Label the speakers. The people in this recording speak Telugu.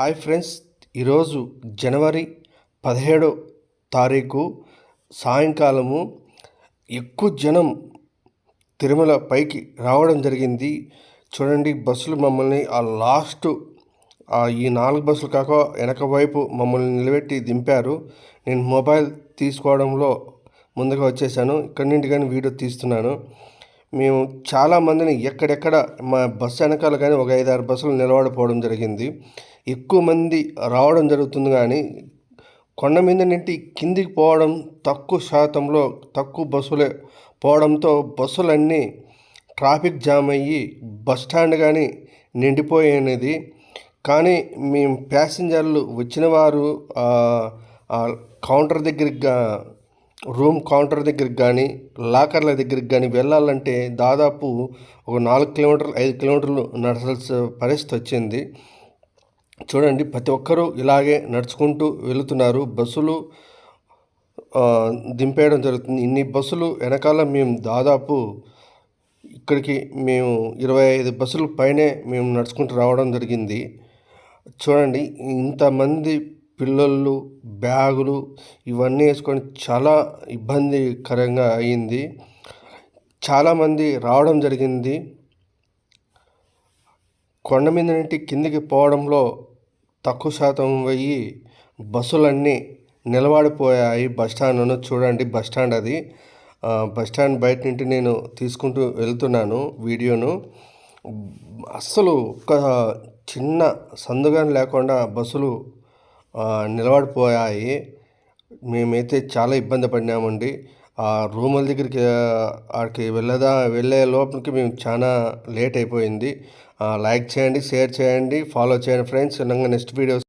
Speaker 1: హాయ్ ఫ్రెండ్స్ ఈరోజు జనవరి పదిహేడో తారీఖు సాయంకాలము. ఎక్కువ జనం తిరుమల పైకి రావడం జరిగింది. చూడండి బస్సులు మమ్మల్ని ఆ లాస్ట్ ఈ నాలుగు బస్సులు కాక వెనక వైపు మమ్మల్ని నిలబెట్టి దింపారు. నేను మొబైల్ తీసుకోవడంలో ముందుగా వచ్చేసాను. ఇక్కడి నుండి కానీ వీడియో తీస్తున్నాను. మేము చాలామందిని ఎక్కడెక్కడ మా బస్సు వెనకాల కానీ ఒక ఐదు ఆరు బస్సులు నిలబడిపోవడం జరిగింది. ఎక్కువ మంది రావడం జరుగుతుంది కానీ కొండ మీద నుండి కిందికి పోవడం తక్కువ శాతంలో తక్కువ బస్సులే పోవడంతో బస్సులన్నీ ట్రాఫిక్ జామ్ అయ్యి బస్ స్టాండ్ కానీ నిండిపోయినది. కానీ మేము ప్యాసింజర్లు వచ్చిన వారు కౌంటర్ దగ్గరికి రూమ్ కౌంటర్ దగ్గరికి కానీ లాకర్ల దగ్గరికి కానీ వెళ్ళాలంటే దాదాపు ఒక నాలుగు కిలోమీటర్లు ఐదు కిలోమీటర్లు నడచాల్సిన పరిస్థితి వచ్చింది. చూడండి ప్రతి ఒక్కరూ ఇలాగే నడుచుకుంటూ వెళుతున్నారు. బస్సులు దింపేయడం జరుగుతుంది. ఇన్ని బస్సులు వెనకాల మేము దాదాపు ఇక్కడికి మేము ఇరవై ఐదు బస్సుల పైనే మేము నడుచుకుంటూ రావడం జరిగింది. చూడండి ఇంతమంది పిల్లలు బ్యాగులు ఇవన్నీ వేసుకొని చాలా ఇబ్బందికరంగా అయింది. చాలామంది రావడం జరిగింది. కొండ మీద నుండి కిందికి పోవడంలో తక్కువ శాతం పోయి బస్సులన్నీ నిలబడిపోయాయి బస్ స్టాండ్ను. చూడండి బస్ స్టాండ్ అది. బస్టాండ్ బస్ స్టాండ్ బయట నుండి నేను తీసుకుంటూ వెళ్తున్నాను వీడియోను. అస్సలు ఒక చిన్న సందుగాని లేకుండా బస్సులు నిలబడిపోయాయి. మేమైతే చాలా ఇబ్బంది పడినామండి. ఆ రూముల దగ్గరికి అక్కడికి ఆడికి వెళ్ళదా వెళ్ళే లోపలికి మేము చాలా లేట్ అయిపోయింది. లైక్ చేయండి షేర్ చేయండి ఫాలో చేయండి ఫ్రెండ్స్. Next videos